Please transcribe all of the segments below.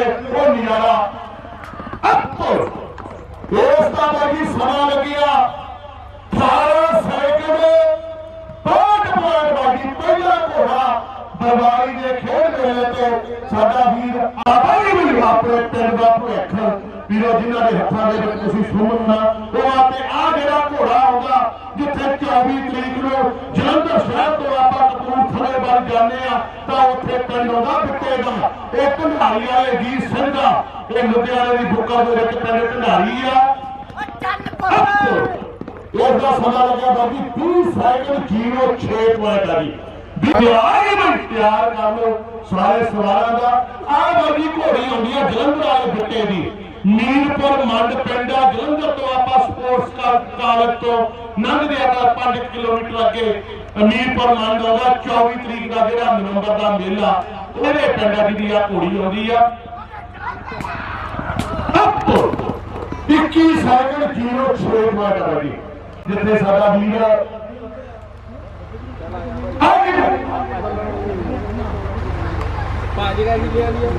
ਤੇ ਉਹ ਨਿਆਰਾ ਅੱਪ ਇਸ ਦਾ ਬਾਜੀ ਸਮਾਂ ਲੱਗਿਆ। 18 ਸੈਕਿੰਡ ਬਾਟ ਪੁਆਇੰਟ ਬਾਜੀ ਪਹਿਲਾ ਘੋੜਾ ਬਰਵਾਰੀ ਦੇ ਖੇਡ ਮੇਲੇ ਤੇ ਸਾਡਾ ਵੀਰ ਆਬਾਈ ਵੀ ਆਪਣੇ ਪਿੰਡ ਦਾ ਭੁੱਖ। ਵੀਰੋ, ਜਿਨ੍ਹਾਂ ਦੇ ਹੱਥਾਂ ਦੇ ਵਿੱਚ ਤੁਸੀਂ ਸੁਮਨ ਉਹ ਆਪੇ ਆ ਜਿਹੜਾ ਘੋੜਾ ਆਉਂਦਾ ਜਿੱਥੇ 24 ਤਰੀਕ ਨੂੰ ਜਲੰਧਰ ਸ਼ਹਿਰ ਤੋਂ ਆਪਾਂ ਕਪੂਰਥਲੇ ਵੱਲ ਜਾਂਦੇ ਆ ਤਾਂ ਉੱਥੇ ਪਿੰਡ ਆਉਂਦਾ ਬਿੱਟੇਗਾ ਇਹ ਢੰਡਾਰੀ ਵਾਲੇ ਜੀ ਸਿੰਘ ਦਾ ਇਹ ਲੁਧਿਆਣੇ ਦੀ ਬੁੱਕਾ ਦੇ ਵਿੱਚ ਪਿੰਡ ਢੰਡਾਰੀ ਆ ਇਸ ਦਾ ਸਮਾਂ ਲੱਗਿਆ ਬਾਕੀ 30 ਸੈਕਿੰਡ 06 ਪੁਆਇੰਟ ਆ ਜੀ ਤਿਆਰ ਬਣ ਤਿਆਰ ਕਰ ਲਓ ਸਾਰੇ ਸਵਾਰਾਂ ਦਾ ਆ ਬਾਜੀ ਘੋੜੀ ਆਉਂਦੀ ਆ ਜਲੰਧਰ ਵਾਲੇ ਬਿੱਟੇ ਦੀ ਮੰਡ ਪਿੰਡ ਜਲੰਧਰ ਤੋਂ ਆਪਾਂ ਸਪੋਰਟਸ ਕਾਲਜ ਤੋਂ ਲੰਘਦੇ ਆ 5 ਕਿਲੋਮੀਟਰ ਅੱਗੇ ਮੀਰਪੁਰ ਮੰਡ ਆਉਂਦਾ 24 ਤਰੀਕ ਦਾ ਜਿਹੜਾ ਨਵੰਬਰ ਦਾ ਮੇਲਾ, ਉਹਦੇ ਪਿੰਡ ਆ ਆ ਘੋੜੀ ਆਉਂਦੀ ਆ। ਅੱਪ 21 ਸੈਕਿੰਡ 06 ਮਿੰਟ ਜੀ ਜਿੱਥੇ ਸਾਡਾ ਵੀਰ ਆਗੇ ਭਾਜੀ ਕਾ ਕੀ ਲਿਆ ਲਿਆ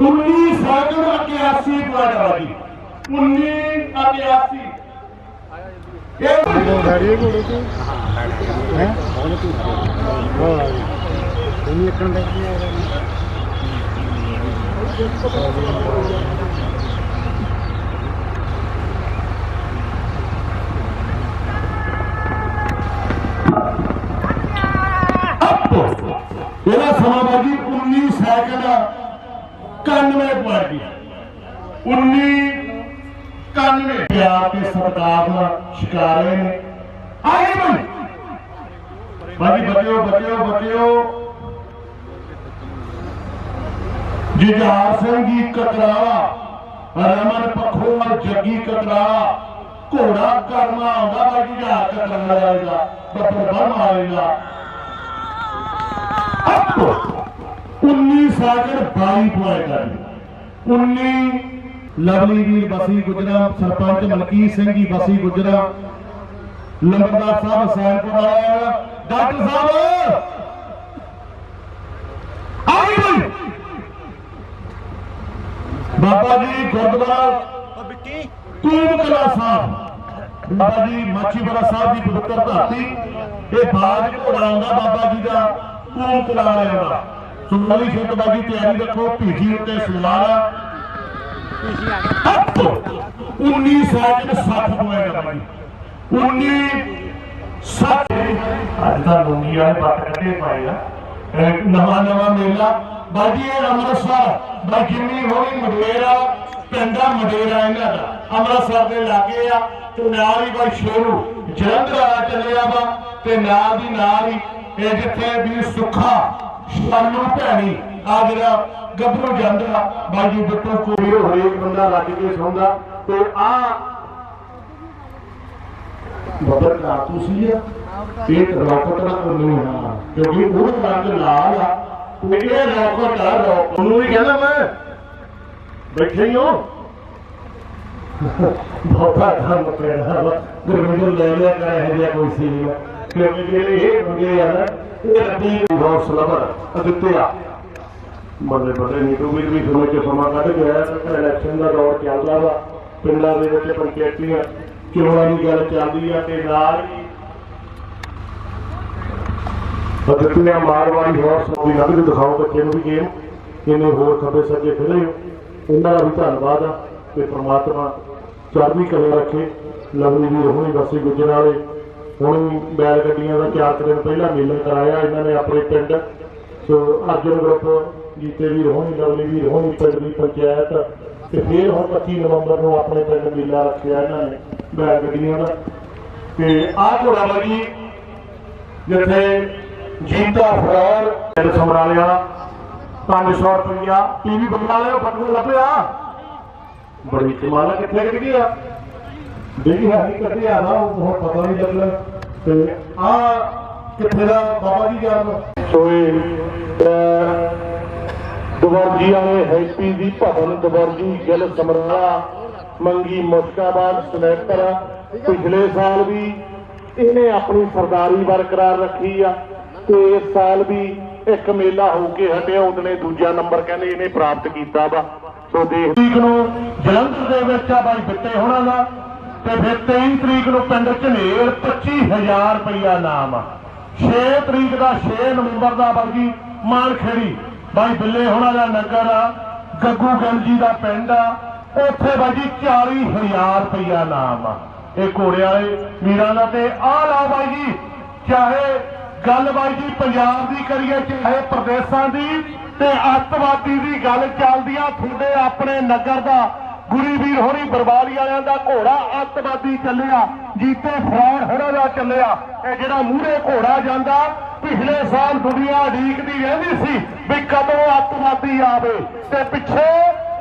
ਉੱਨੀ ਸੈਕਿੰਡ 81 ਪੁਆਇੰਟ ਆ ਜੀ 19 81 ਇਹ ਗਾੜੀ ਘੋੜੇ ਤੇ ਹੈ। ਵਾਹ ਇਹ ਇੱਕਣ ਦੇ ਆ ਰਿਹਾ ਇਹਦਾ ਸਮਾਂ ਬਾਜੀ 19 ਸੈਕਿੰਡ 91 ਪੁਆਇੰਟ ਦੀ 19 91 ਪਿਆਰ ਤੇ ਸਰਕਾਰ ਦਾ ਸ਼ਿਕਾਰੇ ਨੇ। ਆਏ ਬਈ। ਬਾਜੀ ਬਚਿਓ ਬਚਿਓ ਬਚਿਓ। ਜੁਝਾਰ ਸਿੰਘ ਜੀ ਕਤਰਾਵਾ ਰਮਨ ਪਖੋਲ ਜੱਗੀ ਕਤਰਾਵਾ ਘੋੜਾ ਕਰਨਾ ਆਉਂਦਾ ਬਾਜੀ ਜੁਝਾਰ ਕਤਰਾਵਾ ਦਾ ਬੱਬਰ ਬਰਮਾ ਵਾਲਾ ਅੱਪ 19 ਸੈਕਿੰਡ 22 ਪੁਆਇੰਟ ਆ ਜੀ 19 ਲਵਲੀ ਵੀਰ ਬਸੀ ਗੁਜਰਾ ਸਰਪੰਚ ਮਲਕੀਤ ਸਿੰਘ ਜੀ ਬਸੀ ਗੁਜਰਾ ਲੰਬਰਦਾਰ ਸਾਹਿਬ ਸੈਨਪੁਰ ਵਾਲਾ ਡਾਕਟਰ ਸਾਹਿਬ ਆਈ ਬਈ ਬਾਬਾ ਜੀ ਗੁਰਦੁਆਰਾ ਕੂਮ ਕਲਾ ਸਾਹਿਬ। ਬਾਬਾ ਜੀ ਮਾਚੀਵਾਲਾ ਸਾਹਿਬ ਦੀ ਪਵਿੱਤਰ ਧਰਤੀ। ਇਹ ਬਾਜ ਘੋੜਾ ਆਉਂਦਾ ਬਾਬਾ ਜੀ ਦਾ ਕੂਮ ਕਲਾ ਵਾਲਿਆਂ ਦਾ। ਸੁਨਾਲੀ ਸਿੰਘ ਬਾਜੀ ਤਿਆਰੀ ਰੱਖੋ। ਭੀਜੀ ਉੱਤੇ ਆ ਪੀਸੀ ਆ। ਗਿਆ ਅੱਪ 19 ਸੈਕਿੰਡ 60 ਪੁਆਇੰਟ ਆ ਬਾਜੀ 19 60 ਅੱਜ ਤਾਂ ਲੋਕੀ ਆਏ ਬੱਤ ਕੱਢੇ ਪਾਏ ਆ। ਇਹ ਨਵਾਂ ਨਵਾਂ ਮੇਲਾ। ਬਾਜੀ ਇਹ ਅੰਮ੍ਰਿਤਸਰ ਬਾਈ ਜਿੰਨੀ ਹੋਈ ਮਡੇਰਾ, ਪਿੰਡਾ ਮਡੇਰਾ ਇਹਨਾਂ ਦਾ। ਅੰਮ੍ਰਿਤਸਰ ਦੇ ਲਾਗੇ ਆ ਤੇ ਨਾਲ ਹੀ ਬਾਈ ਸ਼ੇਰੂ ਜਲੰਧਰ ਆ ਚੱਲਿਆ ਵਾ ਤੇ ਨਾਲ ਦੀ ਨਾਲ ਹੀ ਇਹ ਜਿੱਥੇ ਵੀ ਸੁੱਖਾ ਸਾਨੂੰ ਭੈਣੀ, ਆ ਜਿਹੜਾ ਗੱਭਰੂ ਜਾਂਦਾ ਬਾਜੀ ਬਿੱਟੂ ਕੋਈ ਹਰੇਕ ਬੰਦਾ ਰੱਜ ਕੇ ਸੌਂਦਾ ਤੇ ਆ ਬਦਲ ਦਾ ਆ। ਇੱਕ ਰੌਕਟ ਦਾ ਉਹਨੂੰ ਹੋਣਾ ਕਿਉਂਕਿ ਉਹ ਰੰਗ ਲਾਲ ਆ ਤੇ ਇਹ ਰੌਕਟ ਆ ਰੌਕਟ ਉਹਨੂੰ ਹੀ ਕਹਿੰਦਾ ਮੈਂ। ਬੈਠੇ ਹੀ ਹੋ। ਬਹੁਤਾ ਕੰਮ ਪੈਣਾ ਵਾ। ਗੁਰਮੁਖ ਲੈ ਲਿਆ ਕਰ, ਇਹ ਜਿਹਾ ਕੋਈ ਸੀ ਨਹੀਂ ਕਿਉਂਕਿ ਇਹ ਬੰਦੇ ਆ ਇਹ ਰੱਬੀ ਬਹੁਤ ਸਲਬਰ ਅਦਿੱਤਿਆ ਬੱਲੇ ਬੱਲੇ ਨਹੀਂ ਵੀ ਵੀ ਸਮੇਂ ਚ ਸਮਾਂ ਕੱਢ ਗਿਆ ਤਾਂ ਇਲੈਕਸ਼ਨ ਦਾ ਦੌਰ ਚੱਲਦਾ ਵਾ। ਪਿੰਡਾਂ ਦੇ ਵਿੱਚ ਪੰਚਾਇਤੀਆਂ, ਚੋਣਾਂ ਦੀ ਗੱਲ ਚੱਲਦੀ ਆ, ਤੇ ਨਾਲ ਹੀ ਬਦਤੀਆਂ ਮਾਰਵਾੜੀ ਹਾਰਸ ਨੂੰ ਵੀ ਲੱਗ ਕੇ ਦਿਖਾਓ ਬੱਚੇ ਨੂੰ ਵੀ ਗੇਮ ਕਿੰਨੇ ਹੋਰ ਖੱਬੇ ਸੱਜੇ ਫਿਰੇ ਹੋ। ਉਹਨਾਂ ਦਾ ਵੀ ਧੰਨਵਾਦ ਆ ਤੇ ਪ੍ਰਮਾਤਮਾ ਚੜ੍ਹਦੀ ਕਲਾ ਰੱਖੇ। ਲਵਲੀ ਵੀ ਹੋਣੀ ਬਸੀ ਗੁਜਰ ਵਾਲੇ ਹੁਣ ਬੈਲ ਗੱਡੀਆਂ ਦਾ ਚਾਰ ਦਿਨ ਪਹਿਲਾਂ ਮੇਲਾ ਕਰਾਇਆ ਇਹਨਾਂ ਨੇ ਆਪਣੇ ਪਿੰਡ। ਸੋ ਅਰਜਨ ਗਰੁੱਪ ਜੀਤੇ ਵੀਰ ਹੋਣੀ, ਲਵਲੀ ਵੀਰ ਹੋਣੀ, ਪਿੰਡ ਦੀ ਪੰਚਾਇਤ। ਤੇ ਫਿਰ ਹੁਣ 25 ਨਵੰਬਰ ਨੂੰ ਆਪਣੇ ਪਿੰਡ ਮੇਲਾ ਰੱਖਿਆ ਇਹਨਾਂ ਨੇ ਬੈਲ ਗੱਡੀਆਂ ਦਾ। ਤੇ ਆਹ ਘੋੜਾ ਬਾਜੀ ਜਿੱਥੇ ਜੀਤਾ ਫਰਾਰ ਪਿੰਡ ਸਮਰਾਲਿਆ 500 ਰੁਪਇਆ ਟੀਵੀ ਬਣਾ ਲਿਓ ਫਟੂ ਲੱਭਿਆ। ਬੜੀ ਕਮਾਲ ਆ, ਕਿੱਥੇ ਕੱਢ ਗਿਆ ਦੇਹੀ ਹਾਲੀ ਕੱਢਿਆ ਨਾ ਉਹ ਪਤਾ ਨਹੀਂ ਲੱਗਣਾ ਤੇ ਆ ਕਿੱਥੇ ਦਾ ਬਾਬਾ ਜੀ ਜਾਨ ਸੋਏ ਦਵਰਜੀ ਵਾਲੇ ਹੈਪੀ ਦੀ ਭਵਨ ਦਵਰਜੀ ਗਿੱਲ ਸਮਰਾਲਾ ਮੰਗੀ ਮੁਸ਼ਕਾਬਾਦ ਸਨੈਪਰ ਪਿਛਲੇ ਸਾਲ ਵੀ ਇਹਨੇ ਆਪਣੀ ਸਰਦਾਰੀ ਬਰਕਰਾਰ ਰੱਖੀ ਆ। ਤੇ ਇਸ ਸਾਲ ਵੀ ਇੱਕ ਮੇਲਾ ਹੋ ਕੇ ਹਟਿਆ ਉਹਨੇ ਦੂਜਾ ਨੰਬਰ ਕਹਿੰਦੇ ਇਹਨੇ ਪ੍ਰਾਪਤ ਕੀਤਾ ਵਾ। ਸੋ ਦੇਖ ਤਰੀਕ ਨੂੰ ਜਲੰਧਰ ਦੇ ਵਿੱਚ ਆ ਬਾਈ ਬਿੱਟੇ ਹੋਣਾ ਦਾ, ਤੇ ਫਿਰ 23 ਤਰੀਕ ਨੂੰ ਪਿੰਡ ਝਨੇਰ 25000 ਰੁਪਇਆ ਨਾਮ ਆ। 6 ਤਰੀਕ ਦਾ 6 ਨਵੰਬਰ ਦਾ ਬਾਈ ਮਾਨਖੇੜੀ ਬਾਈ ਬਿੱਲੇ ਹੋਣਾ ਦਾ ਨਗਰ ਆ, ਗੱਗੂ ਗਿੱਲ ਜੀ ਦਾ ਪਿੰਡ ਆ, ਉੱਥੇ ਬਾਈ ਜੀ 40000 ਰੁਪਇਆ ਨਾਮ ਆ। ਇਹ ਘੋੜੇ ਵਾਲੇ ਵੀਰਾਂ ਦਾ ਤੇ ਆ ਲਾ ਬਾਈ ਜੀ, ਚਾਹੇ ਗੱਲ ਜੀ ਪੰਜਾਬ ਦੀ ਕਰੀਏ ਚਾਹੇ ਪ੍ਰਦੇਸ਼ਾਂ ਦੀ ਤੇ ਅੱਤਵਾਦੀ ਦੀ ਗੱਲ ਚੱਲਦੀ ਆ। ਤੁਹਾਡੇ ਆਪਣੇ ਨਗਰ ਦਾ ਗੁਰੀ ਵੀਰ ਹੋਣੀ ਬਰਬਾਲੀ ਵਾਲਿਆਂ ਦਾ ਘੋੜਾ ਅੱਤਵਾਦੀ ਚੱਲਿਆ, ਜੀਤੇ ਫਰਾਰ ਹੋਰਾਂ ਦਾ ਚੱਲਿਆ। ਇਹ ਜਿਹੜਾ ਮੂਹਰੇ ਘੋੜਾ ਜਾਂਦਾ, ਪਿਛਲੇ ਸਾਲ ਦੁਨੀਆ ਢੀਕਦੀ ਰਹਿੰਦੀ ਸੀ ਵੀ ਕਦੋਂ ਅੱਤਵਾਦੀ ਆਵੇ। ਤੇ ਪਿੱਛੇ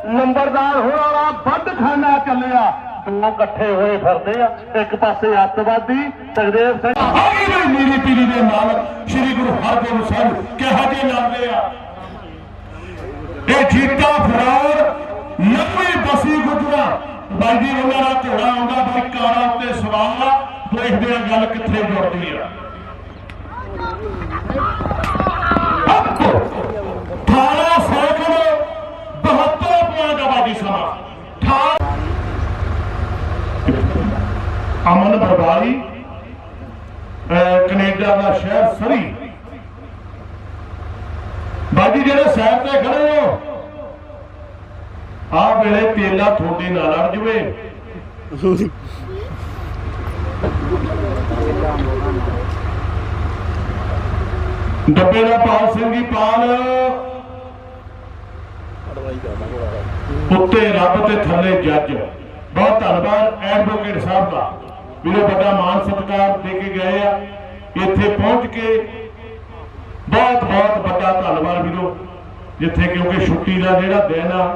ਨੰਬਰਦਾਰ ਹੋਣਾ ਵਾਲਾ ਬੰਦਖਾਨਾ ਚੱਲਿਆ। ਦੋ ਇਕੱਠੇ ਹੋਏ ਫਿਰਦੇ ਆ, ਇੱਕ ਪਾਸੇ ਅੱਤਵਾਦੀ, ਤਗਦੇਵ ਸਿੰਘ। ਆਈ ਵੀ ਮੇਰੀ ਪੀੜੀ ਦੇ ਮਾਲਕ ਸ੍ਰੀ ਗੁਰੂ ਹਰਗੋਬਿੰਦ ਸਾਹਿਬ, ਕਿਹਾ ਜੇ ਲਾਉਂਦੇ ਆ? ਇਹ ਜੀਤਾ ਫਰਾਰ, ਨਵੀਂ ਬਸੀ ਗੁਜਰਾ। ਬਾਈ ਜੀ, ਉਹਨਾਂ ਦਾ ਘੋੜਾ ਆਉਂਦਾ, ਬਾਈ ਕਾਰਾ ਉੱਤੇ ਸਵਾਰ ਦੇਖਦੇ ਆ ਗੱਲ ਕਿੱਥੇ ਜੁੜਦੀ ਆ। 18 ਸੈਕਿੰਡ 72 ਪੁਆਇੰਟ ਆਬਾਦੀ ਸਮਾਂ 18 ਅਮਨ ਬਰਬਾਰੀ ਅਹ ਕੈਨੇਡਾ ਦਾ ਸ਼ਹਿਰ ਸਰੀ। ਬਾਜੀ ਜਿਹੜੇ ਸਾਹਿਬ ਤੇ ਖੜੇ ਹੋ, ਆਹ ਵੇਲੇ ਤੇਲਾ ਤੁਹਾਡੇ ਨਾਲ ਅੜ ਜਵੇ। ਡੱਬੇ ਦਾ ਪਾਲ ਸਿੰਘ ਜੀ, ਪਾਲ। ਉੱਤੇ ਰੱਬ ਤੇ ਥੱਲੇ ਜੱਜ। ਬਹੁਤ ਧੰਨਵਾਦ, ਐਡਵੋਕੇਟ ਸਾਹਿਬ ਦਾ। ਵੀਰੇ ਵੱਡਾ ਮਾਣ ਸਤਿਕਾਰ ਦੇ ਕੇ ਗਏ ਆ। ਇੱਥੇ ਪਹੁੰਚ ਕੇ ਬਹੁਤ ਬਹੁਤ ਵੱਡਾ ਧੰਨਵਾਦ ਵੀਰੋ। ਜਿੱਥੇ ਕਿਉਂਕਿ ਛੁੱਟੀ ਦਾ ਜਿਹੜਾ ਦਿਨ ਆ,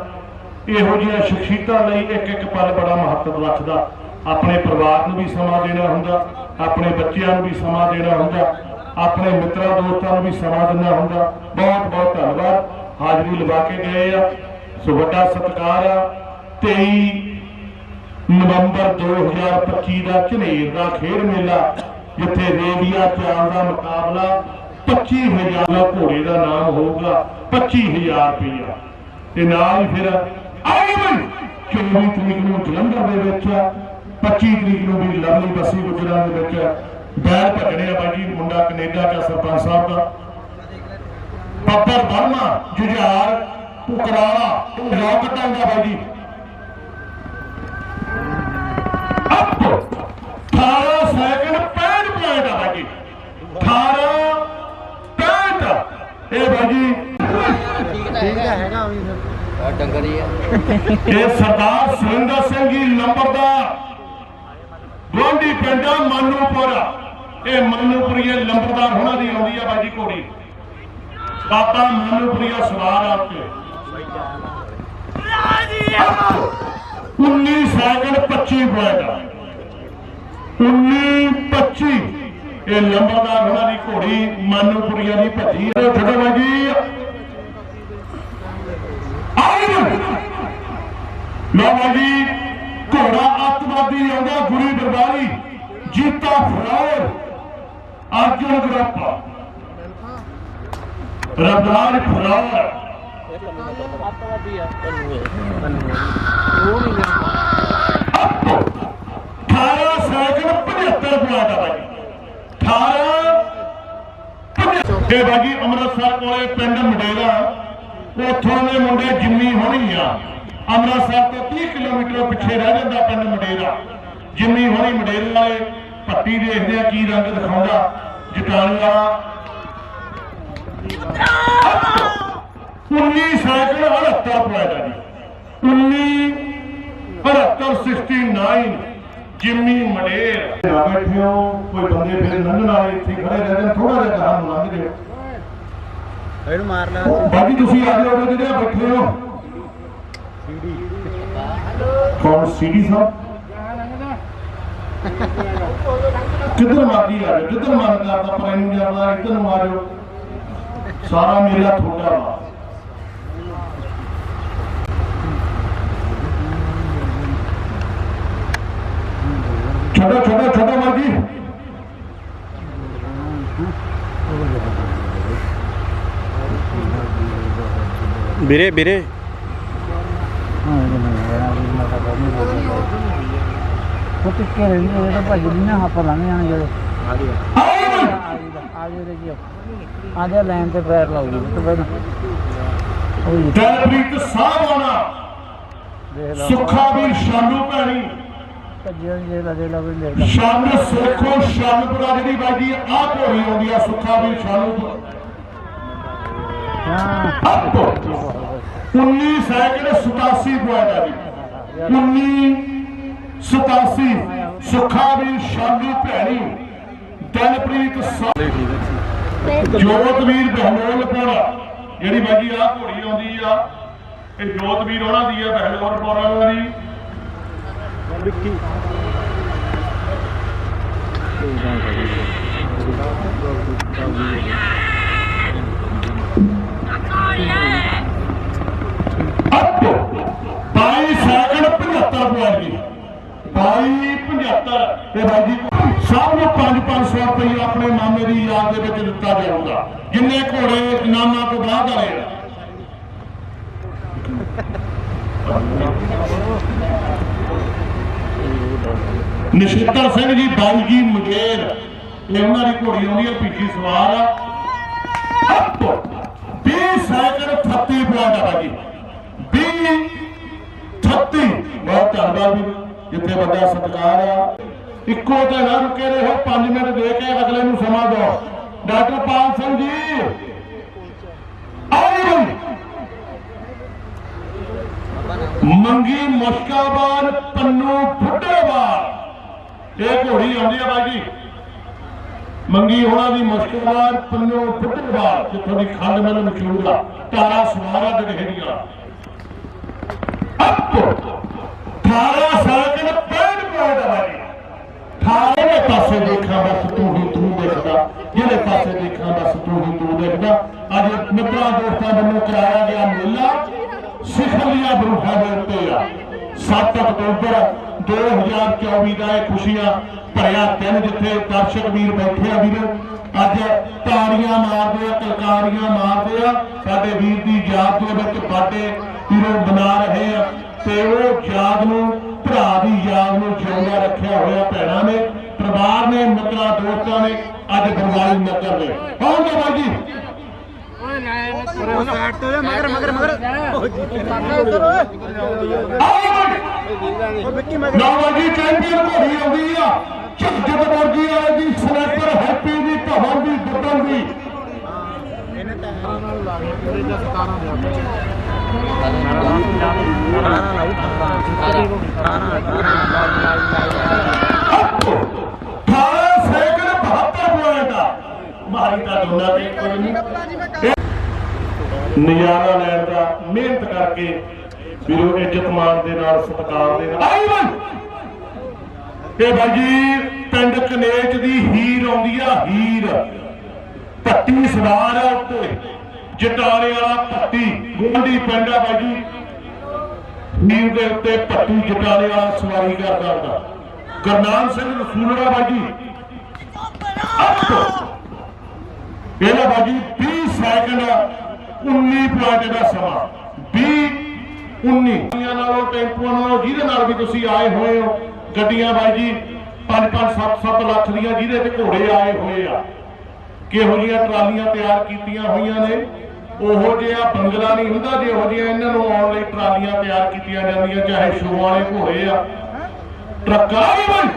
ਇਹੋ ਜਿਹੀਆਂ ਸ਼ਖਸੀਅਤਾਂ ਲਈ ਇੱਕ ਇੱਕ ਪਲ ਬੜਾ ਮਹੱਤਵ ਰੱਖਦਾ। ਆਪਣੇ ਪਰਿਵਾਰ ਨੂੰ ਵੀ ਸਮਾਂ ਦੇਣਾ ਹੁੰਦਾ, ਆਪਣੇ ਬੱਚਿਆਂ ਨੂੰ ਵੀ ਸਮਾਂ ਦੇਣਾ ਹੁੰਦਾ, ਆਪਣੇ ਮਿੱਤਰਾਂ, ਦੋਸਤਾਂ ਨੂੰ ਵੀ ਸਮਾਂ ਦੇਣਾ ਹੁੰਦਾ। ਬਹੁਤ ਬਹੁਤ ਧੰਨਵਾਦ। ਹਾਜ਼ਰੀ ਲਵਾ ਕੇ ਗਏ ਆ। ਸੋ ਵੱਡਾ ਸਤਿਕਾਰ ਆ। 23 ਨਵੰਬਰ 2025 ਦਾ ਝਨੇਰ ਦਾ ਖੇਡ ਮੇਲਾ, ਜਿੱਥੇ ਰੇਡੀਆ ਚਾਲ ਦਾ ਮੁਕਾਬਲਾ 25000 ਦਾ ਘੋੜੇ ਦਾ ਨਾਮ ਹੋਊਗਾ 25000 ਰੁਪਇਆ ਤੇ ਨਾਲ ਹੀ ਫਿਰ ਆਈਵਨ 24 ਤਰੀਕ ਨੂੰ ਜਲੰਧਰ ਦੇ ਵਿੱਚ 25 ਤਰੀਕ ਨੂੰ ਵੀ ਲਵਲੀ ਬਸੀ ਗੁਜਰਾਂ ਦੇ ਵਿੱਚ ਬੈਲ ਭੱਜਣੇ ਆ ਬਾਜੀ ਮੁੰਡਾ ਕੈਨੇਡਾ ਦਾ ਸਰਪੰਚ ਸਾਹਿਬ ਦਾ। ਬੱਬਰ ਵਰਮਾ, ਜੁਝਾਰ, ਪੁਕਰਾਲਾ ਰੌਕਟਾਂ ਦਾ ਬਾਜੀ ਅਪ 18 ਸੈਕਿੰਡ 65 ਪੁਆਇੰਟ ਆ ਬਾਜੀ 18 65 ਇਹ ਬਾਜੀ ਠੀਕ ਤਾਂ ਹੈਗਾ ਵੀ ਫਿਰ ਡੰਗਰ ਹੀ ਆ। ਇਹ ਸਰਦਾਰ ਸੁਰਿੰਦਰ ਸਿੰਘ ਜੀ ਲੰਬਰਦਾਰ ਗੋਂਡੀ ਪਿੰਡਾ ਮਾਨੂਪੁਰ। ਇਹ ਮਾਨੂਪੁਰੀਏ ਲੰਬਰਦਾਰ ਹੋਣਾ ਦੀ ਆਉਂਦੀ ਆ ਬਾਜੀ ਘੋੜੀ। ਬਾਬਾ ਮਾਨੂਪੁਰੀਆ ਸਵਾਰ ਆ ਉੱਤੇ 19 ਸੈਕਿੰਡ 25 ਪੁਆਇੰਟ 19 25 ਇਹ ਲੰਬਰਦਾਰ ਹੋਣਾ ਦੀ ਘੋੜੀ ਮਾਨੂਪੁਰੀਆ ਦੀ ਭੱਜੀ। ਛੱਡੋ ਬਾਜੀ ਆਇਨ ਲਓ ਜੀ, ਘੋੜਾ ਅੱਤਵਾਦੀ ਆਉਂਦਾ, ਗੁਰੀ ਦਰਬਾਰੀ, ਜੀਤਾ ਫਰਾਰ, ਅਰਜੁਨ ਗਰੁੱਪ। ਰਬਦਾਰ ਫਰਾਰ। ਅੱਤਵਾਦੀ ਆ ਉਹ ਨਹੀਂ 18 ਸੈਕਿੰਡ 75 ਪੁਆਇੰਟ ਆ ਬਾਜੀ 18 ਤੇ ਬਾਜੀ ਅੰਮ੍ਰਿਤਸਰ ਕੋਲੇ ਪਿੰਡ ਮਡੇਰਾ, ਉੱਥੋਂ ਦੇ ਮੁੰਡੇ ਜਿੰਮੀ ਹੋਣੀ ਆ। ਅੰਮ੍ਰਿਤਸਰ ਤੋਂ 30 ਕਿਲੋਮੀਟਰ ਪਿੱਛੇ ਰਹਿ ਜਾਂਦਾ ਪਿੰਡ ਮਡੇਰਾ। ਜਿੰਮੀ ਹੋਣੀ ਮਡੇਰੇ ਵਾਲੇ, ਪੱਟੀ ਦੇਖਦੇ ਆ ਕੀ ਰੰਗ ਦਿਖਾਉਂਦਾ। ਜਟਾਲੀਆ ਵਾਲਾ 19 ਸੈਕਿੰਡ 78 ਪੁਆਇੰਟ ਆ ਜੀ 19 78 69 ਜਿੰਮੀ ਮਡੇਰ ਬੈਠਿਓ ਕੋਈ ਬੰਦੇ ਫਿਰ ਲੰਘਣ ਇੱਥੇ ਖੜੇ ਰਹਿੰਦੇ ਥੋੜਾ ਜਿਹਾ ਗਾਹਾਂ ਨੂੰ ਲੰਘ ਜਿਓ। ਇਹਨੂੰ ਮਾਰ ਲੈ। ਬਾਕੀ ਤੁਸੀਂ ਆ ਜਾਓ ਜਿਹੜੇ ਬੈਠੇ ਹੋ। ਕੌਣ? ਸੀਡੀ ਸਾਹਿਬ? ਕਿੱਧਰ ਮਾਰਦੀ ਆ? ਮਨ ਕਰਦਾ ਪਰ ਇਹਨੂੰ ਜਾਂਦਾ ਆ ਜਾਓ ਸਾਰਾ ਮੇਲਾ ਤੁਹਾਡਾ ਵਾ। ਜੀ ਵੀਰੇ ਵੀਰੇ ਹਾਂ ਇਹ ਨਹੀਂ ਹੈ ਇਹ ਨਾ ਤਾਂ ਨਹੀਂ ਇਹ ਤਾਂ ਭੱਜ ਨਹੀਂ ਨਾ ਆਪਾਂ ਲੰਘ ਜਾਣ ਜਦੋਂ ਆ ਗਿਆ ਰੇ ਜੀ ਆ ਜਾ ਲਾਈਨ ਤੇ ਪੈਰ ਲਾਉਗੀ ਤੇ ਫਿਰ ਉਹ। ਦਲਪ੍ਰੀਤ ਦੇਖ ਲਾ ਸੁੱਖਾ ਵੀਰ ਸ਼ਾਨੂ ਭੈਣੀ। ਭੱਜਿਆ ਜੇ ਲਾ ਵੀ ਲਾ। ਸ਼ਾਨ ਸੋਖੋ ਜਿਹੜੀ ਬਾਜੀ ਆ ਘੋੜੀ ਆਉਂਦੀ ਆ ਸੁੱਖਾ ਵੀਰ ਸ਼ਾਨੂ ਹਾਂ। ਅੱਪ। 19 ਸੈਕਿੰਡ 87 ਪੁਆਇੰਟ ਆ ਜੀ। 19 87 ਸੁੱਖਾ ਵੀਰ ਸ਼ਾਨੂ ਭੈਣੀ। ਦਲਪ੍ਰੀਤ ਸਾਹ ਜੋਤਵੀਰ ਬਹਿਲੋਲਪੁਰ ਜਿਹੜੀ ਬਾਜੀ ਆ ਘੋੜੀ ਆਉਂਦੀ ਆ। ਇਹ ਜੋਤਵੀਰ ਉਹਨਾਂ ਦੀ ਆ ਬਹਿਲੋਲਪੁਰ ਉਹਨਾਂ ਦੀ ਅੱਪ 22 ਸੈਕਿੰਡ 75 ਪੁਆਇੰਟ 22 75 ਤੇ ਬਾਈ ਜੀ, ਸਭ ਨੂੰ 5-500 ਰੁਪਏ ਆਪਣੇ ਮਾਮੇ ਦੀ ਯਾਦ ਦੇ ਵਿੱਚ ਦਿੱਤਾ ਜਾਊਗਾ। ਜਿੰਨੇ ਘੋੜੇ ਨਾਨਾ ਤੋਂ ਬਾਅਦ ਆਏ ਆ। ਨਛੱਤਰ ਸਿੰਘ ਜੀ, ਬਾਈ ਜੀ ਮੁਗੇਰ ਇਹ ਉਹਨਾਂ ਦੀ ਘੋੜੀ ਆਉਂਦੀ ਹੈ ਪਿੱਛੇ ਸਵਾਰ ਆ। ਅੱਪ! 20 ਸੈਕਿੰਡ 38 ਪੁਆਇੰਟ ਆ ਜੀ। 20 36 ਬਹੁਤ ਧੰਨਵਾਦ ਵੀ ਜਿੱਥੇ ਬੰਦਾ ਸਤਿਕਾਰ ਆ। ਇੱਕੋ ਤੇ ਨਾ ਰੁਕੇ ਰਹੋ। 5 ਮਿੰਟ ਦੇ ਕੇ ਅਗਲੇ ਨੂੰ ਸਮਾਂ ਦਿਓ। ਡਾਕਟਰ ਪਾਲ ਸਿੰਘ ਜੀ ਆਓ ਜੀ ਮੰਗੀ ਮੁਸ਼ਕਾਬਾਨ ਪੰਨੂ ਫੁੱਟੇਵਾਲ ਇਹ ਘੋੜੀ ਆਉਂਦੀ ਆ ਬਾਜੀ ਮੰਗੀ ਹੋਣਾ ਦੀ ਮੁਸ਼ਕਾਬਾਨ ਪੰਨੂ ਫੁੱਟੇਵਾਲ ਜਿੱਥੋਂ ਦੀ ਖੰਡ ਮਿਲ ਮਸ਼ਹੂਰ ਆ। ਤਾਰਾ ਸਵਾਰਾ ਡਗਹੇੜੀਆਂ ਅੱਪ! 18 ਸੈਕਿੰਡ 65 ਪੁਆਇੰਟ ਆ ਬਾਜੀ 18 ਪਾਸੇ ਦੇਖਾਂ, ਬਸ ਤੂੰ ਹੀ, ਤੂੰ ਦੇਖਦਾ। ਜਿਹੜੇ ਪਾਸੇ ਦੇਖਾਂ, ਬਸ ਤੂੰ ਹੀ, ਤੂੰ ਦੇਖਦਾ। ਅੱਜ ਮਿੱਤਰਾਂ, ਦੋਸਤਾਂ ਵੱਲੋਂ ਕਰਾਇਆ ਗਿਆ ਮੇਲਾ। ਸਿਖਲੀਆਂ ਬਰੂਹਾਂ ਦੇ ਉੱਤੇ ਆ 7 ਅਕਤੂਬਰ 2024 ਦਾ ਇਹ ਖੁਸ਼ੀਆਂ ਭਰਿਆ ਦਿਨ ਜਿੱਥੇ ਦਰਸ਼ਕ ਵੀਰ ਬੈਠੇ ਆ ਵੀਰ। ਅੱਜ ਤਾੜੀਆਂ ਮਾਰਦੇ ਆ ਕਲਕਾਰੀਆਂ ਮਾਰਦੇ ਆ। ਸਾਡੇ ਵੀਰ ਦੀ ਯਾਦ ਦੇ ਵਿੱਚ ਬਾਡੇ ਵੀਰੋ ਬਣਾ ਰਹੇ ਆ ਤੇ ਉਹ ਯਾਦ ਨੂੰ, ਭਰਾ ਦੀ ਯਾਦ ਨੂੰ ਜਿਉਂਦਾ ਰੱਖਿਆ ਹੋਇਆ ਭੈਣਾਂ ਨੇ। ਪਰਿਵਾਰ ਨੇ, ਮਿੱਤਰਾਂ, ਦੋਸਤਾਂ ਨੇ ਅੱਜ ਬਰਵਾਲੀ ਨਗਰ ਨੇ ਕੌਣ ਨੇ ਬਾਈ ਜੀ ਮਗਰ ਮਗਰ ਮਗਰ ਨੌਵਾਂ ਜੀ ਚੈਂਪੀਅਨ ਘੋੜੀ ਆਉਂਦੀ ਆ ਝੱਜਦ ਵਰਗੀ ਆਏਗੀ ਸਨੈਪਰ ਹੈਪੀ ਦੀ, ਧਵਨ ਦੀ ਦੁੱਟਣ ਦੀ। ਅਠਾਰਾਂ ਸੈਕਿੰਡ 72 ਪੁਆਇੰਟ ਆ। ਮਾਰੀ ਦਾ ਦੋਨਾਂ ਤੇ। ਕੋਈ ਨਹੀਂ ਨਜ਼ਾਰਾ ਲੈਣ ਦਾ ਮਿਹਨਤ ਕਰਕੇ ਵੀਰੋ ਇੱਜ਼ਤ ਮਾਨ ਦੇ ਨਾਲ ਸਤਿਕਾਰ ਦੇ ਨਾਲ। ਆਈ ਬਈ ਇਹ ਬਾਜੀ ਪਿੰਡ ਕਨੇਚ ਦੀ ਹੀਰ ਆਉਂਦੀ ਆ ਹੀਰ। ਪੱਟੀ ਸਵਾਰ ਆ ਉੱਤੇ। ਜਟਾਲੇ ਵਾਲਾ ਪੱਟੀ ਗੋਂਡੀ ਪਿੰਡ ਆ ਬਾਜੀ। ਹੀਰ ਦੇ ਉੱਤੇ ਪੱਟੀ ਜਟਾਲੇ ਵਾਲਾ ਸਵਾਰੀ ਕਰਦਾ ਹੁੰਦਾ। ਗੁਰਨਾਮ ਸਿੰਘ ਰਸੂਲੜਾ ਬਾਜੀ। ਅੱਪ ਇਹਦਾ ਬਾਜੀ 20 ਸੈਕਿੰਡ 19 ਪੁਆਇੰਟ ਦਾ ਸਮਾਂ 20 19 ਗੱਡੀਆਂ ਨਾਲੋਂ, ਟੈਂਪੂਆਂ ਨਾਲੋਂ ਜਿਹਦੇ ਨਾਲ ਵੀ ਤੁਸੀਂ ਆਏ ਹੋਏ ਹੋ, ਗੱਡੀਆਂ ਬਾਜੀ 5-5 7-7 ਲੱਖ ਦੀਆਂ ਜਿਹਦੇ ਤੇ ਘੋੜੇ ਆਏ ਹੋਏ ਆ। ਕਿਹੋ ਜਿਹੀਆਂ ਟਰਾਲੀਆਂ ਤਿਆਰ ਕੀਤੀਆਂ ਹੋਈਆਂ ਨੇ? ਉਹੋ ਜਿਹਾ ਬੰਗਲਾ ਨਹੀਂ ਹੁੰਦਾ ਜਿਹੋ ਜਿਹੀਆਂ ਇਹਨਾਂ ਨੂੰ ਆਉਣ ਲਈ ਟਰਾਲੀਆਂ ਤਿਆਰ ਕੀਤੀਆਂ ਜਾਂਦੀਆਂ, ਚਾਹੇ ਸ਼ੋ ਵਾਲੇ ਘੋੜੇ ਆ। ਟਰੱਕਾਂ ਵੀ ਬਈ!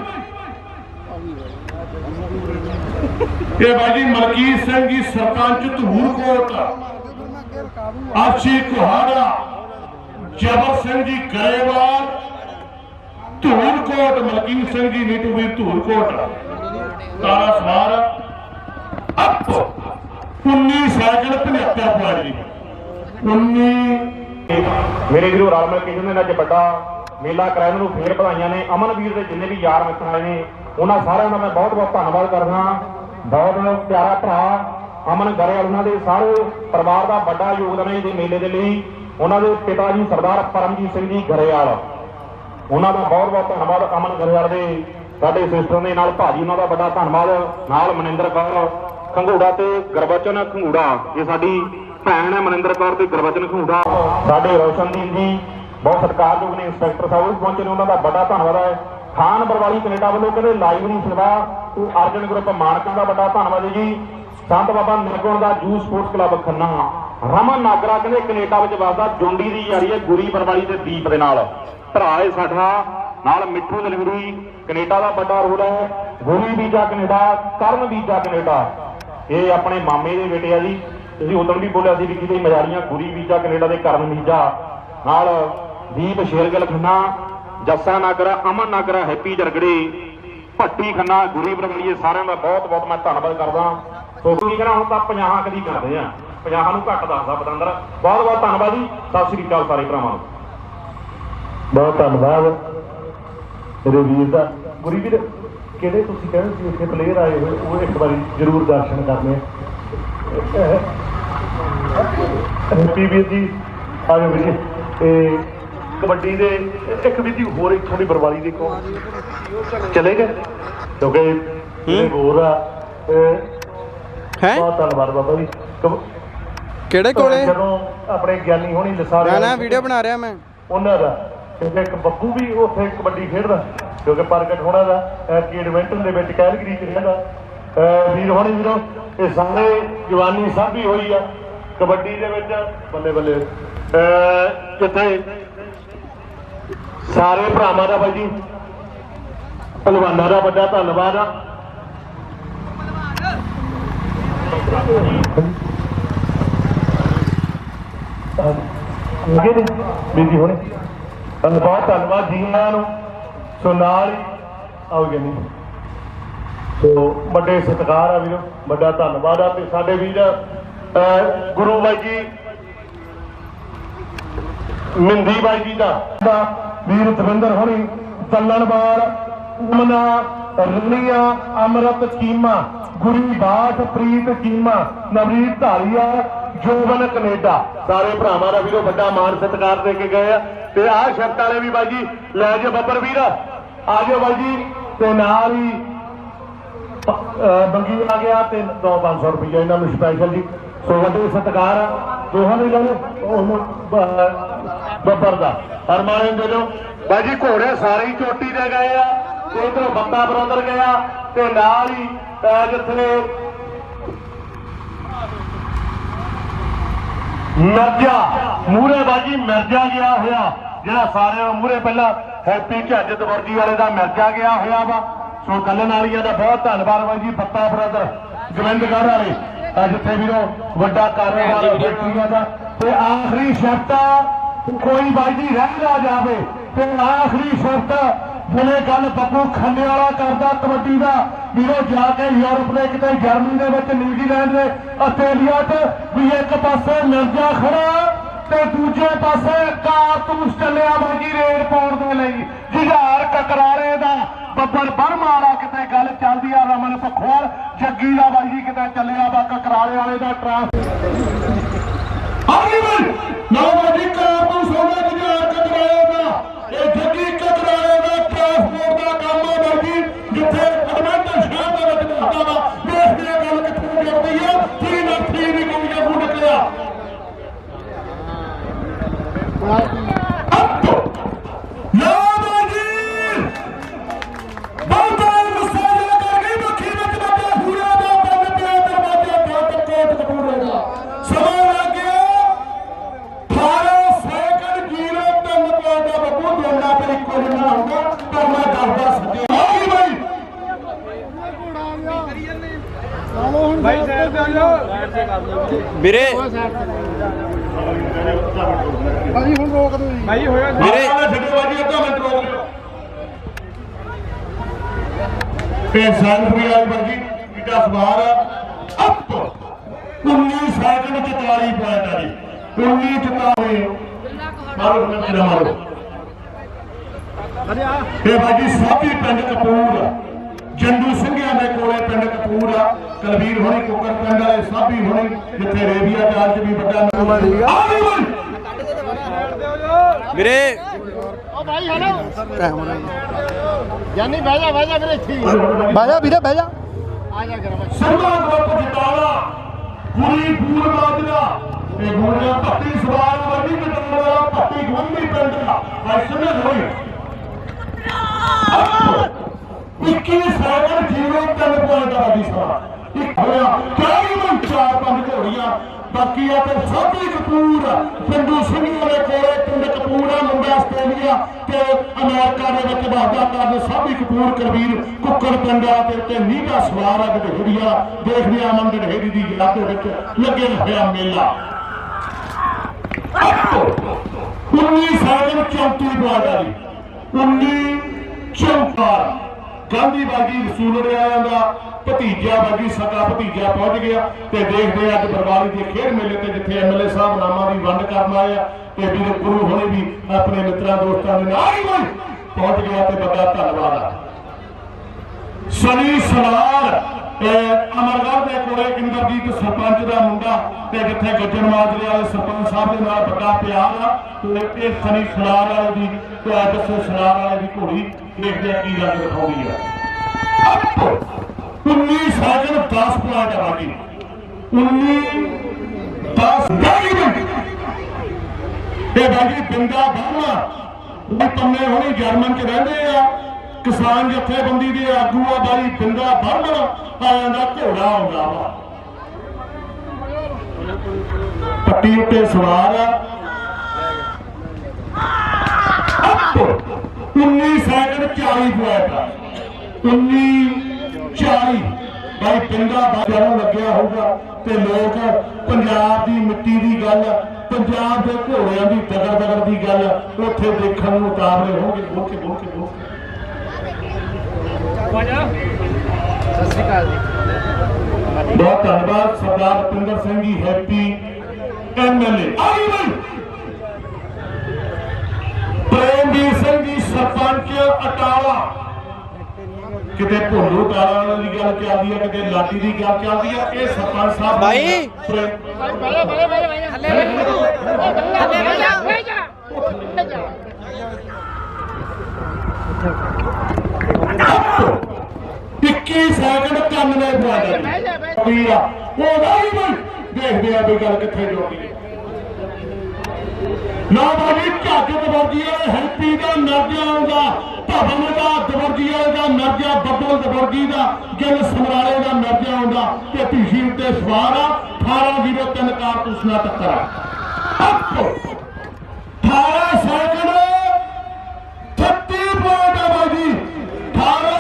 ਇਹ ਬਾਜੀ ਮਲਕੀਤ ਸਿੰਘ ਜੀ, ਸਰਪੰਚ ਧੂਰਕੋਟ ਆਸ਼ੀ ਕੁਹਾੜਾ, ਜਬਰ ਸਿੰਘ ਜੀ ਗਰੇਵਾਲ ਧੂਰਕੋਟ ਮਲਕੀਤ ਸਿੰਘ ਜੀ ਨੀਟੂ ਵੀਰ ਧੂਰਕੋਟ ਤਾਰਾ ਸਵਾਰ, ਅੱਪ 19 ਸੈਕਿੰਡ 75 ਪੁਆਇੰਟ 19 ਮੇਰੇ ਵੀਰੋ ਰਾਮ ਮਿਲ ਕੇ ਜਿਹਨਾਂ ਨੇ ਅੱਜ ਵੱਡਾ ਮੇਲਾ ਕਰਾਇਆ, ਉਹਨਾਂ ਨੂੰ ਫੇਰ ਵਧਾਈਆਂ ਨੇ। ਅਮਨਵੀਰ ਦੇ ਜਿੰਨੇ ਵੀ ਯਾਰ ਮਿੱਤਰ ਆਏ ਨੇ, ਉਹਨਾਂ ਸਾਰਿਆਂ ਦਾ ਮੈਂ ਬਹੁਤ ਬਹੁਤ ਧੰਨਵਾਦ ਕਰਦਾ। ਬਹੁਤ ਪਿਆਰਾ ਭਰਾ ਅਮਨ ਗਰੇਵਾਲ, ਉਹਨਾਂ ਦੇ ਸਾਰੇ ਪਰਿਵਾਰ ਦਾ ਵੱਡਾ ਯੋਗਦਾਨ ਹੈ ਇਸ ਮੇਲੇ ਦੇ ਲਈ। ਉਹਨਾਂ ਦੇ ਪਿਤਾ ਜੀ ਸਰਦਾਰ ਪਰਮਜੀਤ ਸਿੰਘ ਜੀ ਗਰੇਵਾਲ। ਉਹਨਾਂ ਦਾ ਬਹੁਤ ਬਹੁਤ ਧੰਨਵਾਦ ਅਮਨ ਗਰੇਵਾਲ ਦੇ। ਸਾਡੇ ਸਿਸਟਰ ਦੇ ਨਾਲ ਭਾਜੀ, ਉਹਨਾਂ ਦਾ ਵੱਡਾ ਧੰਨਵਾਦ। ਨਾਲ ਮਨਿੰਦਰ ਕੌਰ ਖੰਗੂੜਾ ਤੇ ਗੁਰਬਚਨ ਖੰਗੂੜਾ। ਇਹ ਸਾਡੀ ਭੈਣ ਹੈ ਮਨਿੰਦਰ ਕੌਰ ਤੇ ਗੁਰਬਚਨ ਖੰਗੂੜਾ। ਸਾਡੇ ਰੋਸ਼ਨਦੀਪ ਜੀ ਬਹੁਤ ਸਤਿਕਾਰਯੋਗ ਨੇ ਇੰਸਪੈਕਟਰ ਸਾਹਿਬ ਵੀ ਪਹੁੰਚੇ ਨੇ। ਉਹਨਾਂ ਦਾ ਵੱਡਾ ਧੰਨਵਾਦ ਹੈ। ਖਾਨ ਬਰਵਾਲੀ ਕੈਨੇਡਾ ਵੱਲੋਂ ਕਹਿੰਦੇ ਲਾਈਵ ਨਹੀਂ ਸੇਵਾ। ਤੇ ਅਰਜਨ ਗਰੁੱਪ ਮਾਨਕਾਂ ਦਾ ਵੱਡਾ ਧੰਨਵਾਦ ਜੀ। ਸੰਤ ਬਾਬਾ ਨਿਰਗੁਣ ਦਾ ਜੂ ਸਪੋਰਟਸ ਕਲੱਬ ਖੰਨਾ। ਰਮਨ ਨਾਗਰਾ ਕਹਿੰਦੇ ਕੈਨੇਡਾ ਵਿੱਚ ਵਸਦਾ, ਜੁੰਡੀ ਦੀ ਯਾਰੀ ਹੈ ਗੁਰੀ ਬਰਵਾਲੀ ਤੇ ਦੀਪ ਦੇ ਨਾਲ। ਭਰਾ ਹੈ ਸਾਡਾ ਨਾਲ ਮਿੱਠੂ ਦਲਵੀਰੀ ਕੈਨੇਡਾ ਦਾ ਵੱਡਾ ਰੋਲ ਹੈ। Guri visa Canada, Karan visa Canada. ਇਹ ਆਪਣੇ ਮਾਮੇ ਦੇ ਬੇਟੇ ਆ ਜੀ। ਤੁਸੀਂ ਉਦੋਂ ਵੀ ਬੋਲਿਆ ਸੀ ਵੀ ਕਿਤੇ ਮਜਾਲੀਆਂ ਗੁਰੀ ਵੀਜ਼ਾ ਕੈਨੇਡਾ ਦੇ ਕਰਨ ਵੀਜ਼ਾ ਨਾਲ ਦੀਪ ਸ਼ੇਰਗਲ ਖੰਨਾ, ਜੱਸਾ ਨਾਗਰਾ, ਅਮਨ ਨਾਗਰਾ, ਹੈਪੀ ਜਰਗੜੇ। ਭੱਟੀ ਖੰਨਾ, ਗੁਰੀ ਬਰਵਲੀਏ ਸਾਰਿਆਂ ਦਾ ਬਹੁਤ ਬਹੁਤ ਮੈਂ ਧੰਨਵਾਦ ਕਰਦਾ। ਕੀ ਕਰਾਂ ਹੁਣ ਤਾਂ 50 ਕਦੀ ਕਰਦੇ ਆ। 50 ਨੂੰ ਘੱਟ ਦੱਸਦਾ ਬਦੰਦਰ ਬਹੁਤ ਬਹੁਤ ਧੰਨਵਾਦ ਜੀ। ਸਤਿ ਸ੍ਰੀ ਅਕਾਲ ਸਾਰੇ ਭਰਾਵਾਂ ਨੂੰ। ਬਹੁਤ ਧੰਨਵਾਦ। ਮੇਰੇ ਵੀਰ ਦਾ। ਗੁਰੀ ਵੀਰ ਕਿਹੜੇ ਤੁਸੀਂ ਕਹਿੰਦੇ ਸੀ ਇੱਥੇ ਪਲੇਅਰ ਆਏ ਹੋਏ? ਉਹ ਇੱਕ ਵਾਰੀ ਜ਼ਰੂਰ ਦਰਸ਼ਨ ਕਰਨੇ ਹੈਪੀ ਵੀਰ ਜੀ ਆਜੋ ਵੀਰ। ਇਹ ਕਬੱਡੀ ਦੇ ਇੱਕ ਵੀਰ ਜੀ ਹੋਰ ਇੱਕ ਥੋੜੀ ਬਰਵਾਲੀ ਦੇ ਕੋ ਚਲੇ ਗਏ? ਕਿਉਂਕਿ ਇਹ ਹੋਰ ਆ ਹੈ? ਬਹੁਤ ਧੰਨਵਾਦ ਬਾਬਾ ਜੀ। ਕਬ- ਕਿਹੜੇ ਕੋਲੇ? ਜਦੋਂ ਆਪਣੇ ਗਿਆਨੀ ਹੋਣੀ ਲਸਾਰੇ ਨਾ ਨਾ ਵੀਡੀਓ ਬਣਾ ਰਿਹਾ ਮੈਂ। ਉਹਨਾਂ ਦਾ ਕਿਉਂਕਿ ਇੱਕ ਬੱਬੂ ਵੀ ਉੱਥੇ ਕਬੱਡੀ ਖੇਡਦਾ ਕਿਉਂਕਿ ਪ੍ਰਗਟ ਹੋਣਾ ਦਾ ਕਿ ਐਡਵੈਂਟਨ ਦੇ ਵਿੱਚ ਕੈਲਗਰੀ ਚ ਰਹਿੰਦਾ। ਅਹ ਵੀਰ ਹੋਣੀ ਵੀਰੋ ਇਹ ਸਾਰੇ ਜਵਾਨੀ ਸਾਂਭੀ ਹੋਈ ਆ ਕਬੱਡੀ ਦੇ ਵਿੱਚ ਬੱਲੇ ਬੱਲੇ। ਅਹ ਜਿੱਥੇ ਸਾਰੇ ਭਰਾਵਾਂ ਦਾ ਬਾਈ ਜੀ ਪਹਿਲਵਾਨਾਂ ਦਾ ਵੱਡਾ ਧੰਨਵਾਦ ਆ। ਲੱਗੇ ਨੇ ਬੀਜੀ ਹੋਣੇ। ਤੁਹਾਨੂੰ ਬਹੁਤ ਧੰਨਵਾਦ ਜੀ ਆਇਆਂ ਨੂੰ। ਸੋ ਨਾਲ ਹੀ ਆਓਗੇ ਨਹੀਂ। ਸੋ ਵੱਡੇ ਸਤਿਕਾਰ ਆ ਵੀਰੋ ਵੱਡਾ ਧੰਨਵਾਦ ਆ ਤੇ ਸਾਡੇ ਵੀਰ ਅਹ, ਗੁਰੂ ਬਾਈ ਜੀ ਮਿੰਦੀ ਬਾਈ ਜੀ ਦਾ। ਦਾ ਵੀਰ ਦਵਿੰਦਰ ਹੋਣੀ ਤੱਲਣਵਾਲ ਉਮਨਾ ਰਣੀਆਂ ਅਮਰਤ ਚੀਮਾ, ਗੁਰੀ ਬਾਠ ਪ੍ਰੀਤ ਚੀਮਾ ਨਵਰੀਤ ਧਾਲੀਆ ਜੋਬਨ ਕੈਨੇਡਾ। ਸਾਰੇ ਭਰਾਵਾਂ ਦਾ ਵੀਰੋ ਵੱਡਾ ਮਾਨ ਸਤਿਕਾਰ ਦੇ ਕੇ ਗਏ ਆ। ਤੇ ਆਹ ਸ਼ਰਤ ਵਾਲੇ ਵੀ ਬਾਈ ਲੈ ਜਾਓ ਬੱਬਰ ਵੀਰ। ਆ ਜਾਓ ਬਾਈ ਤੇ ਨਾਲ ਹੀ ਅਹ ਆ ਗਿਆ ਤੇ 2-500 ਰੁਪਏ ਇਹਨਾਂ ਨੂੰ ਸਪੈਸ਼ਲ ਜੀ। ਸੋ ਵੱਡੇ ਸਤਿਕਾਰ ਆ, ਦੋਹਾਂ ਦੇ ਲਈ ਬੱਬਰ ਦਾ। ਹਰਮਾਨੇ ਦੇ ਦਿਓ। ਬਾਈ ਜੀ ਘੋੜੇ ਸਾਰੇ ਹੀ ਚੋਟੀ ਤੇ ਗਏ ਆ। ਤੇ ਇਧਰੋਂ ਬੰਦਾ ਬਰਦਰ ਗਿਆ ਤੇ ਨਾਲ ਹੀ ਜਿੱਥੇ ਮਿਰਜ਼ਾ ਮੂਰੇ ਬਾਜੀ ਮਿਰਜ਼ਾ ਗਿਆ ਹੋਇਆ ਜਿਹੜਾ ਸਾਰਿਆਂ ਨੂੰ ਮੂਰੇ ਪਹਿਲਾਂ ਹੈਪੀ ਝੱਜ ਦਵਰਜੀ ਵਾਲੇ ਦਾ ਮਿਰਜ਼ਾ ਗਿਆ ਹੋਇਆ ਵਾ। ਸੋ ਕੱਲਨ ਵਾਲੀਆਂ ਦਾ ਬਹੁਤ ਧੰਨਵਾਦ ਬਾਈ ਜੀ ਬੱਤਾ ਬ੍ਰਦਰ ਗੋਬਿੰਦਗੜ੍ਹ ਵਾਲੇ। ਜਿੱਥੇ ਵੀਰੋ ਵੱਡਾ ਕਾਰੋਬਾਰ ਫੈਕਟਰੀਆਂ ਦਾ। ਤੇ ਆਖਰੀ ਸ਼ਰਤ ਕੋਈ ਬਾਈ ਜੀ ਰਹਿ ਨਾ ਜਾਵੇ ਤੇ ਆਖਰੀ ਸ਼ਰਤ ਜਿਵੇਂ ਗੱਲ ਬੱਬੂ ਖੰਨੇ ਵਾਲਾ ਕਰਦਾ ਕਬੱਡੀ ਦਾ। ਵੀਰੋ, ਜਾ ਕੇ ਯੂਰਪ ਦੇ ਕਿਤੇ ਜਰਮਨੀ ਦੇ ਵਿੱਚ ਨਿਊਜ਼ੀਲੈਂਡ ਦੇ ਆਸਟ੍ਰੇਲੀਆ 'ਚ ਵੀ ਇੱਕ ਪਾਸੇ ਮਿਰਜ਼ਾ ਖੜਾ ਤੇ ਦੂਜੇ ਪਾਸੇ ਕਾਰਤੂਸ ਚੱਲਿਆ ਬਾਜੀ ਰੇਡ ਪਾਉਣ ਦੇ ਲਈ। ਜੁਝਾਰ ਕਕਰਾਰੇ ਦਾ ਬੱਬਰ ਬਰਮਾ ਵਾਲਾ ਕਿਤੇ ਗੱਲ ਚੱਲਦੀ ਆ ਰਮਨ ਪਖਵਾਲ। ਜੱਗੀ ਦਾ ਬਾਈ ਜੀ ਕਿਤੇ ਚੱਲਿਆ ਵਾ ਕਕਰਾਰੇ ਵਾਲੇ ਦਾ ਟਰਾਂਸ ਆਗੇ ਬਈ ਲਓ ਬਾਜੀ ਕਾਰਤੂਸ ਹੋਣਾ ਜੁਝਾਰ ਕਕਰਾਲੇ ਦਾ ਇਹ ਜੱਗੀ ਕਕਰਾਲੇ ਦਾ ਟਰਾਂਸਪੋਰਟ ਦਾ ਕੰਮ ਆ ਬਾਜੀ ਜਿੱਥੇ ਅਡਵੈਂਟਰ ਸ਼ਹਿਰ ਦੇ ਵਿੱਚ ਹੁੰਦਾ ਵਾ ਦੇਖਦੇ ਆ ਗੱਲ ਕਿੱਥੋਂ ਜਾਂਦੀ ਆ ਕੀ ਨੱਥੀ ਵੀ ਕੋਈ ਜੱਗੂ ਨਿਕਲਿਆ ਲਓ ਬਾਜੀ ਬਹੁਤਾ ਮਸਾਲਾ ਕਰ ਗਈ ਮੱਖੀ ਵਿੱਚ ਬੱਟਾ ਪੂਰਾ ਦਾ ਬੰਦ ਪਿਆ ਦਰਵਾਜ਼ੇ ਬੰਦ ਕੋਟ ਕਪੂਰੇ ਦਾ ਸਮਾਂ ਲੱਗ ਗਿਆ 18 ਸੈਕਿੰਡ ਜੀਰੋ ਤਿੰਨ ਪੁਆਇੰਟ ਦਾ ਬੱਬੂ ਦੋਨਾਂ ਤੇ ਇੱਕੋ ਜਿਹਾ ਹੋਊਗਾ ਪਰ ਮੈਂ ਦੱਸਦਾ ਸੱਜੇ ਆ ਗਈ ਬਾਈ ਵੀਰੇ ਵੀਰੇ ਆਹ ਛੱਡੋ ਬਾਜੀ ਅੱਧਾ ਮਿੰਟ ਰੋਕ ਲਿਓ ਇਹ ਸੈਲਫੀ ਵਾਲੀ ਬਾਜੀ ਕਿੱਡਾ ਸਵਾਰ ਅਪ। 19 ਸੈਕਿੰਡ 44 ਪੁਆਇੰਟ ਆ ਜੀ। 19 ਚੁਕਾ ਹੋਏ। ਮਾਰੋ ਨਾ ਮੇਰਾ। ਮਾਰੋ ਇਹ ਬਾਜੀ ਸਾਬੀ ਪਿੰਡ ਕਪੂਰ। ਜੰਡੂ ਸਿੰਘਿਆਂ ਦੇ ਕੋਲੇ ਪਿੰਡ ਕਪੂਰ। ਆ ਕਲਵੀਰ ਹੋਣੀ ਕੁੱਕਰ ਪਿੰਡ ਵਾਲੇ ਸਾਬੀ ਹੋਣੀ ਜਿੱਥੇ ਰੇਬੀਆ ਚਾਲ ਚ ਵੀ ਵੱਡਾ ਨਾਮ ਆ ਗਈ ਵੀਰੇ। ਭਾਈ ਹਲੋ ਕੈਮਰਾ ਜਾਨੀ ਬਹਿ ਜਾ ਬਹਿ ਜਾ ਵੀਰੇ ਇੱਥੇ। ਬਹਿ ਜਾ ਵੀਰੇ ਬਹਿ ਜਾ। ਆ ਜਾ ਕਰ ਸਿੰਘਾਂ ਗਰੁੱਪ ਜਿਤਾਲਾ ਗੁਰੀ ਫੂਲ ਬਾਜਰਾ ਤੇ ਗੋਲੀਆਂ ਭੱਟੀ ਸਵਾਰ ਵੱਡੀ ਕਟਾਉਣ ਵਾਲਾ ਭੱਟੀ ਗੁੰਮੀ ਪਿੰਡ ਦਾ। ਅੱਜ ਸਮਝ ਹੋਈ 21 ਸੈਕਿੰਡ ਜੀਰੋ ਤਿੰਨ ਪੁਆਇੰਟ ਦਾ ਬਾਜੀ ਸਵਾ ਇੱਕ ਹੋਇਆ 40 ਮਿੰਟ ਚਾਰ ਪੰਜ ਘੋੜੀਆਂ। ਬਾਕੀ ਆ ਤੇ ਸਾਬੀ ਕਪੂਰ ਪਿੰਡੂ ਸਿੰਘ ਵਾਲੇ ਕੋਲੇ ਪਿੰਡ ਕਪੂਰ ਆ, ਮੁੰਡਾ ਆਸਟ੍ਰੇਲੀਆ ਤੇ ਅਮਰੀਕਾ ਦੇ ਵਿੱਚ ਵਾਅਦਾ ਕਰਦੇ ਸਾਬੀ ਕਪੂਰ, ਕਰਵੀਰ ਕੁੱਕਰ ਪਿੰਡਾ ਤੇ ਤੇ ਨੀਂਦਾ ਸਵਾਰ ਆ ਗਢੇੜੀਆ ਦੇਖਦੇ ਆ ਅਮਨ ਗਢੇੜੀ ਦੀ ਯਾਦ ਦੇ ਵਿੱਚ ਲੱਗੇ ਹੋਇਆ ਮੇਲਾ। 19 ਸੈਕਿੰਡ 34 ਬਾਦ ਆ 19 ਚੌਂਕਾਰ ਗਾਂਧੀ ਬਾਗੀ ਰਸੂਲੜੇ ਆਇਆਂ ਦਾ ਭਤੀਜਾ ਵਰਗੀ ਸਕਾ ਭਤੀਜਾ ਪਹੁੰਚ ਗਿਆ ਤੇ ਦੇਖਦੇ ਅੱਜ ਬਰਵਾਲੀ ਦੇ ਖੇਡ ਮੇਲੇ ਤੇ ਜਿੱਥੇ ਐਮਐਲਏ ਸਾਹਿਬ ਨਾਮਾਂ ਦੀ ਵੰਡ ਕਰਨ ਆਏ ਆ ਤੇ ਵੀਰੇ ਗੁਰੂ ਹੁਣੇ ਵੀ ਆਪਣੇ ਮਿੱਤਰਾਂ, ਦੋਸਤਾਂ ਦੇ ਨਾਲ ਹੀ ਪਹੁੰਚ ਗਿਆ ਤੇ ਵੱਡਾ ਧੰਨਵਾਦ ਆ। ਸਨੀ ਸਲਾਰ ਅਮਰਗੜ੍ਹ ਦੇ ਕੋਲੇ ਇੰਦਰਜੀਤ ਸਰਪੰਚ ਦਾ ਮੁੰਡਾ ਤੇ ਜਿੱਥੇ ਗੱਜਣ ਮਾਜਰੇ ਵਾਲੇ ਸਰਪੰਚ ਸਾਹਿਬ ਦੇ ਨਾਲ ਵੱਡਾ ਪਿਆਰ ਆ। ਤੇ ਇਹ ਸਨੀ ਸਲਾਰ ਵਾਲੇ ਦੀ ਤੇ ਦੱਸੋ ਸਲਾਰ ਵਾਲੇ ਦੀ ਘੋੜੀ ਦੇਖਦੇ ਆ ਕੀ ਰੰਗ ਦਿਖਾਉਂਦੀ ਆ। 19 ਸੈਕਿੰਡ 10 ਪੁਆਇੰਟ ਆ ਬਾਕੀ 19 10 ਮਿੰਟ ਇਹ ਬਾਜੀ ਬਿੰਦਾ ਬਾਹਮਾ ਉਹ ਪੰਨੇ ਹੁਣੀ ਜਰਮਨ ਚ ਰਹਿੰਦੇ ਆ। ਕਿਸਾਨ ਜਥੇਬੰਦੀ ਦੇ ਆਗੂ ਆ ਬਾਈ, ਬਿੰਦਾ ਬਾਹਮਾ ਆਇਆ ਦਾ ਘੋੜਾ ਆਉਂਦਾ ਵਾ। ਪੱਟੀ ਉੱਤੇ ਸਵਾਰ ਆ। 19 ਸੈਕਿੰਡ 40 ਪੁਆਇੰਟ ਆ। 19 40 ਬਾਈ ਪਿੰਡਾ ਬਾਜਾਂ ਲੱਗਿਆ ਹੋਊਗਾ ਤੇ ਲੋਕ ਪੰਜਾਬ ਦੀ ਮਿੱਟੀ ਦੀ ਗੱਲ, ਪੰਜਾਬ ਦੇ ਘੋੜਿਆਂ ਦੀ ਦਗੜ ਦਗੜ ਦੀ ਗੱਲ ਉੱਥੇ ਦੇਖਣ ਨੂੰ ਉਤਾਰਦੇ ਹੋਣਗੇ ਬੋਕੇ ਬੋਕੇ ਬੋਕੇ ਸਤਿ ਸ਼੍ਰੀ ਅਕਾਲ ਜੀ ਬਹੁਤ ਧੰਨਵਾਦ, ਸਰਦਾਰ ਰੁਪਿੰਦਰ ਸਿੰਘ ਜੀ, ਹੈਪੀ ਐਮਐਲਏ ਆਈ ਬਈ। ਪ੍ਰੇਮਵੀਰ ਸਿੰਘ ਜੀ, ਸਰਪੰਚ, ਅਟਾਲਾ। ਕਿਤੇ ਭੋਲੂ ਟਾਲਾ ਦੀ ਗੱਲ ਚੱਲਦੀ ਹੈ ਕਿਤੇ ਲਾਟੀ ਦੀ ਗੱਲ ਚੱਲਦੀ ਹੈ ਇਹ ਸਰਪੰਚ ਸਾਹਿਬ ਬਾਈ। ਪ੍ਰੇਮ- ਬਹਿ ਜਾ ਬਹਿ ਜਾ ਬਹਿ ਜਾ 21 ਸੈਕਿੰਡ ਕੰਮ ਨੇ ਪੁਆਇਆ ਬਹਿ ਜਾ ਬਹਿ ਜਾ ਕੀ ਆ ਉਹ ਨਹੀਂ ਬਈ ਦੇਖਦੇ ਆ ਵੀ ਗੱਲ ਕਿੱਥੇ ਜੋੜੀ ਹੈ ਨਾ ਬਾਜੀ ਝਾਜਤ ਵਰਗੀ ਵਾਲੇ ਹੈਪੀ ਦਾ ਨਰਜਾ ਆਉਂਦਾ। ਭਵਨ ਦਾ ਦਵਰਜੀ ਦਾ ਨਰਜਾ ਬੱਬਲ ਦਵਰਜੀ ਦਾ ਗਿੱਲ ਸਮਰਾਲੇ ਦਾ ਨਰਜਾ ਆਉਂਦਾ ਤੇ ਪੀਸ਼ੀ ਉੱਤੇ ਸਵਾਰ ਆ 1803 ਕਾਰਤੂਸ ਨਾਲ ਟੱਕਰਾ 18 ਸੈਕਿੰਡ 36 ਪੁਆਇੰਟ ਆ ਬਾਜੀ 18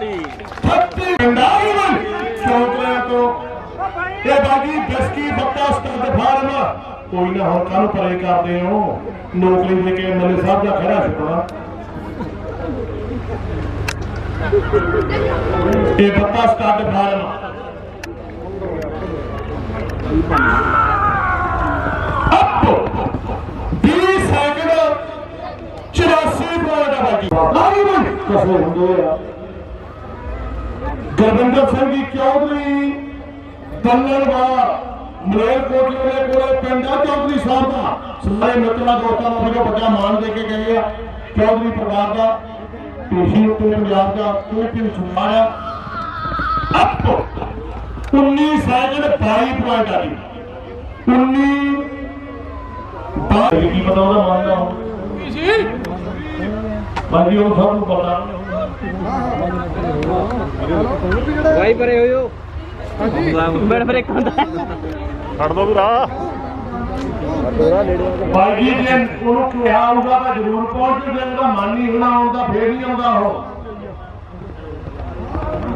30 ਪਿੰਡਾਰੀ ਮਨ ਤੋਂ। ਇਹ ਬਾਗੀ ਬਿਸਕੀ, ਬੱਤਾ, ਸਟੱਡ, ਫਾਰਮ। ਕੋਈ ਨਾ, ਹੁਣ ਕਾਹਨੂੰ ਪਰੇ ਕਰਦੇ ਹੋ। ਨੌਕਰੀ ਦੇ ਕੇ ਐਮਐਲਏ ਸਾਹਿਬ ਦਾ ਖੜਾ ਛੁਪਣਾ ਇਹ ਬੱਤਾ stud farm up 20 second 84 point ਆ ਬਾਕੀ ਆਈ ਮਨ ਕਸੇ ਹੁੰਦੇ ਆ ਗੁਰਵਿੰਦਰ ਸਿੰਘ ਜੀ ਚੌਧਰੀ ਦੰਨਲਵਾਰ ਮਲੇਰਕੋਟਲੇ ਦੇ ਕੋਲੇ ਪਿੰਡ ਆ ਚੌਧਰੀ ਸਾਹਿਬ ਦਾ ਸਾਰੇ ਮਿੱਤਰਾਂ ਦੋਸਤਾਂ ਨੂੰ ਬੜਾ ਵੱਡਾ ਮਾਣ ਦੇ ਕੇ ਗਏ ਦਾ ਪੇਸ਼ੀ ਉੱਤੇ ਪੰਜਾਬ ਦਾ ਕੋਈ ਵੀ ਸੁਣਾਇਆ ਅਪ 19 ਸੈਕਿੰਡ 22 ਪੁਆਇੰਟ ਆ ਜੀ 19 ਬਾਈ ਕੀ ਪਤਾ ਉਹਦਾ ਮਾਨ ਦਾ ਕੀ ਬਾਜੀ ਉਹ ਸਭ ਨੂੰ ਪਤਾ ਬਾਈ ਪਰੇ ਹੋਇਓ ਬੜ ਫਿਰ ਇੱਕ ਹੁੰਦਾ ਭਾਈ ਜੀ, ਜੇ ਉਹਨੂੰ ਕਿਹਾ ਹੋਊਗਾ ਤਾਂ ਜ਼ਰੂਰ ਪਹੁੰਚ ਜੇ ਉਹਦਾ ਮਨ ਨਹੀਂ ਹੋਣਾ ਆਉਂਦਾ, ਫੇਰ ਨਹੀਂ ਆਉਂਦਾ ਉਹ।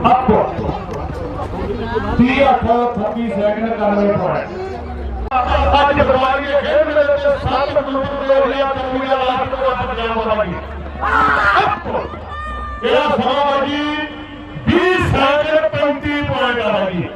ਆਪੋ 30 ਅੱਠ 36 ਸੈਕਿੰਡ ਕਰਨੇ ਪੜੇ ਅੱਜ ਬਰਵਾਲੀ ਦੇ ਖੇਡ ਦੇ ਵਿੱਚ ਸੱਤ ਕਿਲੋਮੀਟਰ ਦੇ ਹੋਇਆ ਕੰਮੀ ਦਾ ਲਾਸਟ ਤੋਂ ਪੰਜਾਬ ਵਾਲੀ ਇਹਦਾ ਸਮਾਂ ਹੈ ਜੀ 20 ਸੈਕਿੰਡ 35 ਪੁਆਇੰਟ ਆ ਜੀ।